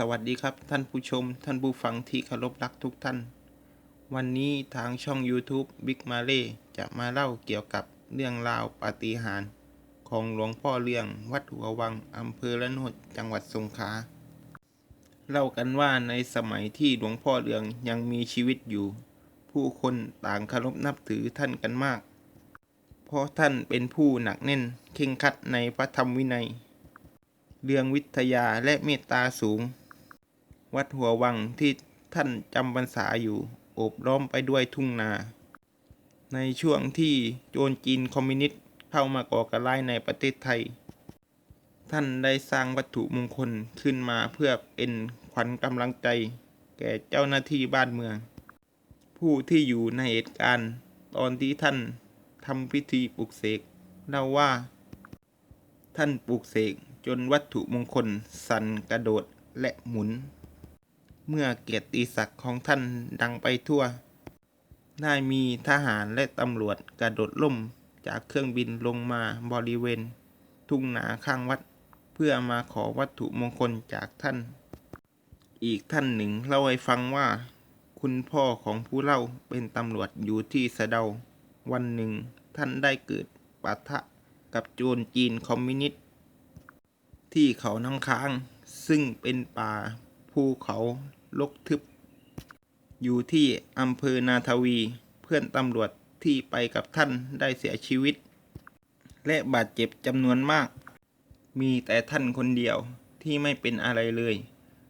สวัสดีครับท่านผู้ชม ท่านผู้ฟังที่เคารพรักทุกท่าน วันนี้ทางช่อง YouTube Big m a l e จะมาเล่าเกี่ยวกับเรื่องราวปาฏิหาริย์ของหลวงพ่อเรือง วัดหัววังอำเภอละนดจังหวัดสงขลาเล่ากันว่าในสมัยที่หลวงพ่อเรืองยังมีชีวิตอยู่ ผู้คนต่างเคารพนับถือท่านกันมาก เพราะท่านเป็นผู้หนักแน่นเข่งคัดในพระธรรมวินัยเรื่องวิทยาและเมตตาสูง วัดหัววังที่ท่านจำพรรษาอยู่โอบล้อมไปด้วยทุ่งนา ในช่วงที่โจรจีนคอมมิวนิสต์เข้ามาก่อการร้ายในประเทศไทย ท่านได้สร้างวัตถุมงคลขึ้นมาเพื่อเป็นขวัญกำลังใจ แก่เจ้าหน้าที่บ้านเมือง ผู้ที่อยู่ในเหตุการณ์ตอนที่ท่านทำพิธีปลุกเสกเล่าว่า ท่านปลุกเสกจนวัตถุมงคลสั่นกระโดดและหมุน เมื่อเกียรติศักดิ์ของท่านดังไปทั่ว ได้มีทหารและตำรวจกระโดดล่มจากเครื่องบินลงมาบริเวณ ทุ่งนาข้างวัด เพื่อมาขอวัตถุมงคลจากท่าน อีกท่านหนึ่งเล่าให้ฟังว่า คุณพ่อของผู้เล่าเป็นตำรวจอยู่ที่สะเดา วันหนึ่งท่านได้เกิดปะทะกับโจรจีนคอมมิวนิสต์ที่เขาน้ำค้าง ซึ่งเป็นป่าภูเขา ลกทึบ อยู่ที่อำเภอนาทวี เพื่อนตำรวจที่ไปกับท่านได้เสียชีวิต และบาดเจ็บจำนวนมาก มีแต่ท่านคนเดียวที่ไม่เป็นอะไรเลย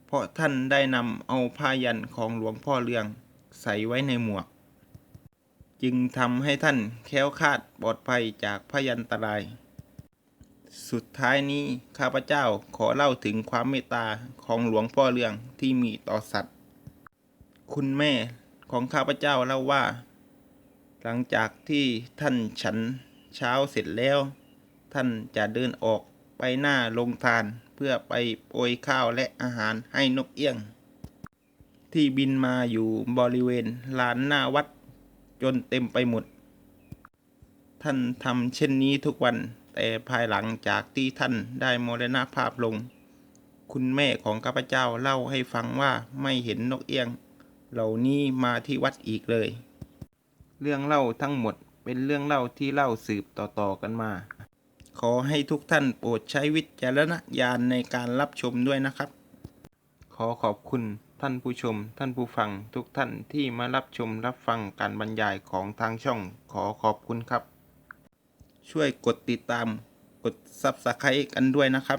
เพราะท่านได้นำเอาผ้ายันของหลวงพ่อเรือง ใส่ไว้ในหมวก จึงทำให้ท่านแค้วคาดปลอดภัยจากพยันตราย สุดท้ายนี้ข้าพเจ้าขอเล่าถึงความเมตตาของหลวงพ่อเรืองที่มีต่อสัตว์ คุณแม่ของข้าพเจ้าเล่าว่า หลังจากที่ท่านฉันเช้าเสร็จแล้ว ท่านจะเดินออกไปหน้าโรงทานเพื่อไปโปรยข้าวและอาหารให้นกเอี้ยง ที่บินมาอยู่บริเวณลานหน้าวัดจนเต็มไปหมด ท่านทำเช่นนี้ทุกวัน แต่ภายหลังจากที่ท่านได้มรณภาพลง คุณแม่ของข้าพเจ้าเล่าให้ฟังว่าไม่เห็นนกเอี้ยง เหล่านี้มาที่วัดอีกเลย เรื่องเล่าทั้งหมดเป็นเรื่องเล่าที่เล่าสืบต่อๆกันมา ขอให้ทุกท่านโปรดใช้วิจารณญาณในการรับชมด้วยนะครับ ขอขอบคุณท่านผู้ชม ท่านผู้ฟังทุกท่านที่มารับชมรับฟังการบรรยายของทางช่อง ขอขอบคุณครับ ช่วยกดติดตามกด Subscribe กันด้วยนะครับ